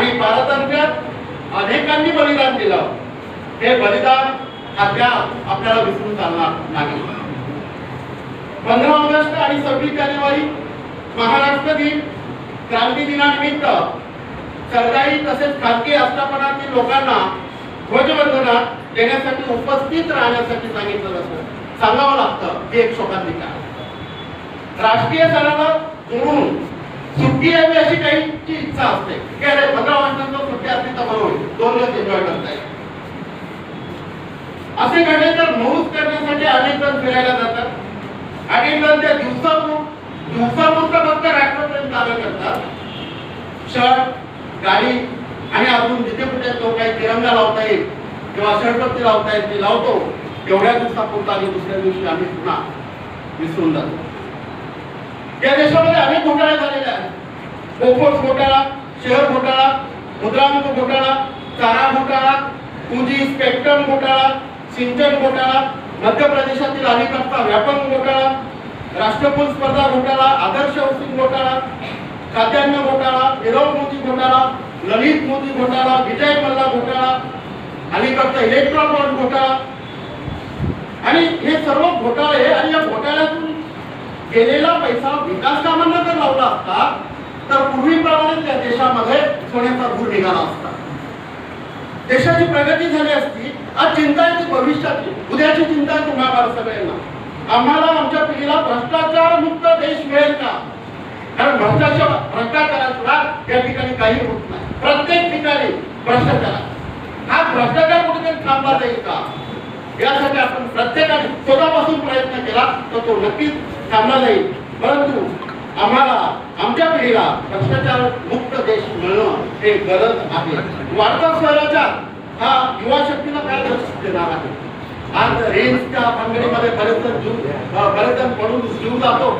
आणि पारतंत्र्यात अनेकांनी बलिदान दिलं. हे बलिदान अद्याप आपल्याला विसरून चालणार नाही. पंधरा ऑगस्ट आणि सव्वीस जानेवारी महाराष्ट्र दिन क्रांती दिनानिमित्त सरकारी तसेच खाजगी आस्थापनातील लोकांना ध्वजवंदना देण्यासाठी उपस्थित राहण्यासाठी सांगितलं असतं सांगावं लागतं हे एक शोकांतिका राष्ट्रीय सणाला जोडून सुट्टी यावी अशी काहीची इच्छा असते. की अरे पंधरा ऑगस्टनंतर सुट्टी असली तर बरोबर. होईल. दोन दिवस एन्जॉय करता येईल असे घडले तर मौज करण्यासाठी अनेक जण फिरायला जातात. अनेक जण त्या दिवसापूर दिवसापुरतं फक्त राष्ट्रप्रेम कार्य करतात. शर्ट गाडी आणि अजून जिथे कुठे तो काही तिरंगा लावता येईल किंवा शर्टपत्ती लावता येईल ते लावतो. एवढ्या दिवसापुरता आणि दुसऱ्या दिवशी आम्ही पुन्हा विसरून जातो. या देशामध्ये अनेक घोटाळे झालेले आहेत. बोफोर्स घोटाळा शेअर घोटाळा मुद्रांक घोटाळा चारा घोटाळा टू स्पेक्ट्रम घोटाळा सिंचन घोटाळा मध्य प्रदेशातील अलीकडचा व्यापक घोटाळा राष्ट्रकुल स्पर्धा घोटाळा आदर्श औषध घोटाळा खाद्यान्न घोटाळा निरव मोदी घोटाळा ललित मोदी घोटाळा विजय मल्ला घोटाळा अलीकडचा इलेक्ट्रॉन बॉन्ड घोटाळा. आणि हे सर्व घोटाळे आणि या घोटाळ्यातून गेलेला पैसा विकास कामांना जर लावला असता तर पूर्वीप्रमाणे त्या देशामध्ये सोन्याचा धूर निघाला असता. देशाची प्रगती झाली असती आज चिंता आहे ती भविष्याची उद्याची चिंता आहे तुम्हाला सगळ्यांना. आम्हाला आमच्या पिढीला भ्रष्टाचार मुक्त देश मिळेल का? कारण भ्रष्टाचार भ्रष्टाचाराशिवाय या ठिकाणी काही होत नाही. प्रत्येक ठिकाणी भ्रष्टाचार हा भ्रष्टाचार कुठेतरी थांबला जाईल का? यासाठी आपण प्रत्येकाने स्वतःपासून प्रयत्न केला तर तो नक्कीच थांबला जाईल. परंतु आम्हाला आमच्या पिढीला भ्रष्टाचार मुक्त देश मिळणं हे गरज आहे. वाढता स्वराज्यात हा युवा शक्तीला काय लक्ष देणार आहे? आज रेंजच्या भानगडीमध्ये बरेच जीव बरेच पडून जीव जातो.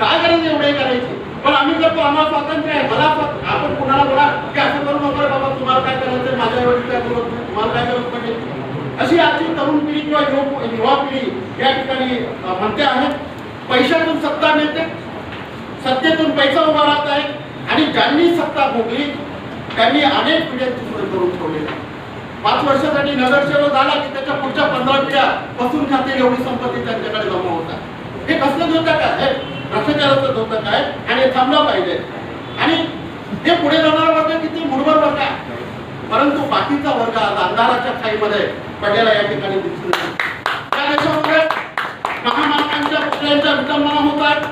काय करायचं एवढे करायचे? पण आम्ही करतो आम्हाला स्वातंत्र्य आहे. मला आपण कुणाला बोला की असं करू नका बाबा तुम्हाला काय करायचं माझ्या एवढी काय करू तुम्हाला काय करत पडेल? अशी आजची तरुण पिढी किंवा युवा पिढी या ठिकाणी म्हणते आहे. पैशातून सत्ता मिळते. सत्तेतून पैसा उभा राहत आहे आणि ज्यांनी सत्ता भोगली त्यांनी अनेक पिढ्यांची सोय करून ठेवलेली पाच वर्षासाठी नगरसेवक झाला की त्याच्या पुढच्या पंधरा पिढ्या बसून खाते एवढी संपत्ती त्यांच्याकडे जमा होतात हे कसलं धोतक काय भ्रष्टाचाराचं धोतक आहे? आणि थांबला थांबलं पाहिजे. आणि हे पुढे जाणारा वर्ग किती? मुडभर वर्ग आहे. परंतु बाकीचा वर्ग आज अंधाराच्या खाईमध्ये पडलेला या ठिकाणी दिसून येतो. या देशामध्ये महामानवांच्या पुतळ्यांच्या विटंबना होत आहेत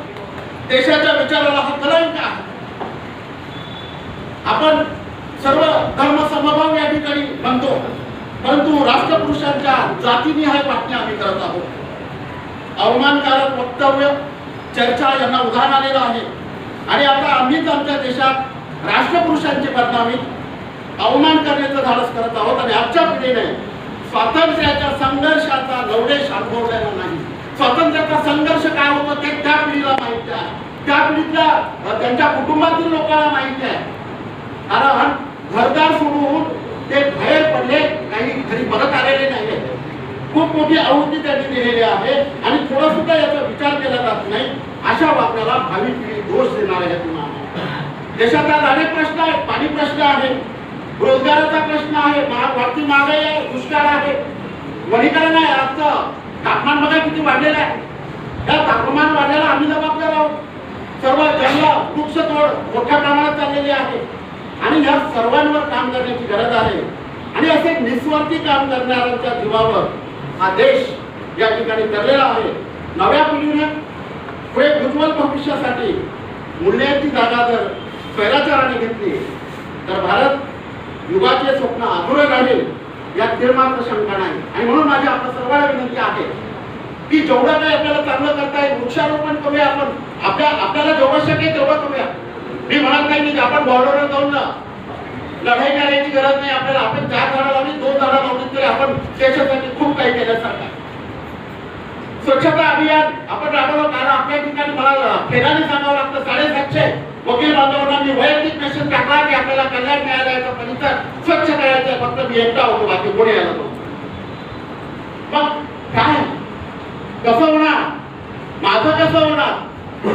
देशाच्या विचाराला हा कलंक आहे. आपण सर्व धर्म समभाव या ठिकाणी म्हणतो परंतु राष्ट्रपुरुषांच्या जातीनिहाय बातम्या आम्ही करत आहोत. अवमानकारक वक्तव्य चर्चा यांना उधाण आलेलं आहे. आणि आता आम्हीच आमच्या देशात राष्ट्रपुरुषांची बदनामी अवमान करण्याचं धाडस करत आहोत आणि आजच्या पिढीने स्वातंत्र्याच्या संघर्षाचा लवडेश अनुभवलेला नाही. स्वातंत्र्याचा संघर्ष काय होतो ते त्या पिढीला माहिती आहे. त्या पिढीतल्या त्यांच्या कुटुंबातील लोकांना माहिती आहे. कारण घरदार सोडून ते बाहेर पडले काही घरी परत आलेले नाही खूप मोठी आवृत्ती त्यांनी दिलेली आहे आणि थोडा सुद्धा याचा विचार केला जात नाही. अशा वागण्याला भावी पिढी दोष देणार आहे तुम्हाला देशात आज अनेक प्रश्न आहेत. पाणी प्रश्न आहे. रोजगाराचा प्रश्न आहे. महाग वाढती महागाई आहे दुष्काळ आहे. वनीकरण आहे आजचं. तापमान बघा किती वाढलेलं आहे? या तापमान वाढल्याला आम्ही जबाबदार आहोत. सर्व जंगल वृक्षतोड मोठ्या प्रमाणात चाललेली आहे. आणि या सर्वांवर काम करण्याची गरज आहे. आणि असे निस्वार्थी काम करणाऱ्यांच्या जीवावर हा देश या ठिकाणी ठरलेला आहे. नव्या पिढीने पुढे उज्ज्वल भविष्यासाठी मूल्यांची जागा जर स्वैराचाराने घेतली तर भारत युगाचे स्वप्न अधुरं राहील. यात निर्मात्र शंका नाही. आणि म्हणून माझी आपल्या सर्वांना विनंती आहे की जेवढं काही आपल्याला चांगलं करता येईल वृक्षारोपण करूया आपण. आपल्या आपल्याला जेवढं शक्य तेवढं करूया. मी म्हणत नाही की आपण बॉर्डरवर जाऊन ना लढाई करायची गरज नाही. आपल्याला आपण चार झाडं लावली दोन झाडं लावली तरी आपण देशासाठी खूप काही केल्यासारखं स्वच्छता अभियान आपण राबवलं कारण आपल्या ठिकाणी मला फेराने सांगावं लागतं. साडेसातशे वकील बांधवांना मी वैयक्तिक मेसेज टाकला की आपल्याला कल्याण न्यायालयाचा परिसर स्वच्छ करायचा आहे फक्त मी एकटा होतो बाकी कोणी यायला नव्हतं. मग काय? कसं होणार? माझं कसं होणार?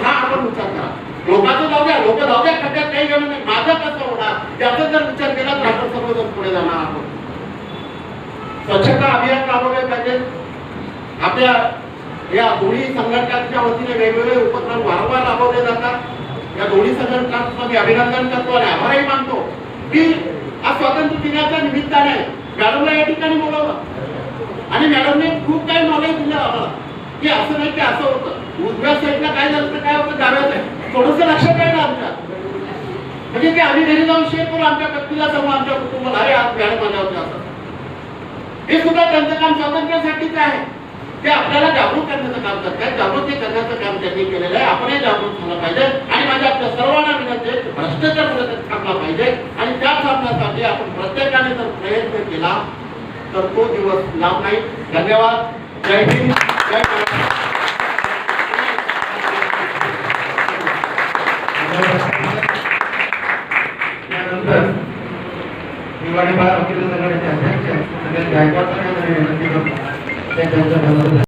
हा आपण विचार करा. लोकांचं जाऊ द्या लोक जाऊ द्या खड्ड्यात काही गेलं नाही. माझं कसं होणार? याचा जर विचार केला तर आपण सर्वजण पुढे जाणार आहोत. स्वच्छता अभियान राबवले पाहिजे. आपल्या या दोन्ही संघटनांच्या वतीने वेगवेगळे उपक्रम वारंवार राबवले जातात. या दोन्ही संघटनांचं मी अभिनंदन करतो आणि आभारही मानतो की आज स्वातंत्र्य दिनाच्या निमित्ताने मॅडमला या ठिकाणी बोलावलं. आणि मॅडमने खूप काही नॉलेज दिलं आम्हाला की असं नाही की असं होतं. उजव्या साईडला काय झालं तर काय होतं डाव्या साईड थोडंसं लक्षात आहे आमच्या. म्हणजे ते आम्ही घरी जाऊन शेअर करू आमच्या व्यक्तीला समोर आमच्या कुटुंबाला अरे आज मॅडम माझ्या होत्या असं. हे सुद्धा त्यांचं काम स्वातंत्र्यासाठीच आहे. ते आपल्याला जागरूक करण्याचं काम करतात जागृती करण्याचं काम त्यांनी केलेलं आहे. आपणही जागरूक झालं पाहिजे. आणि माझ्या आपल्या सर्वांना विनंती भ्रष्टाचार थांबला पाहिजे. साधण्यासाठी आपण प्रत्येकाने जर प्रयत्न केला तर तो दिवस लांब नाही. धन्यवाद. जय हिंद. जय त्यानंतर दिवाळी बार वकील संघटनेचे अध्यक्ष सगळे गायकवाड साहेबांना विनंती करतो त्यांच्या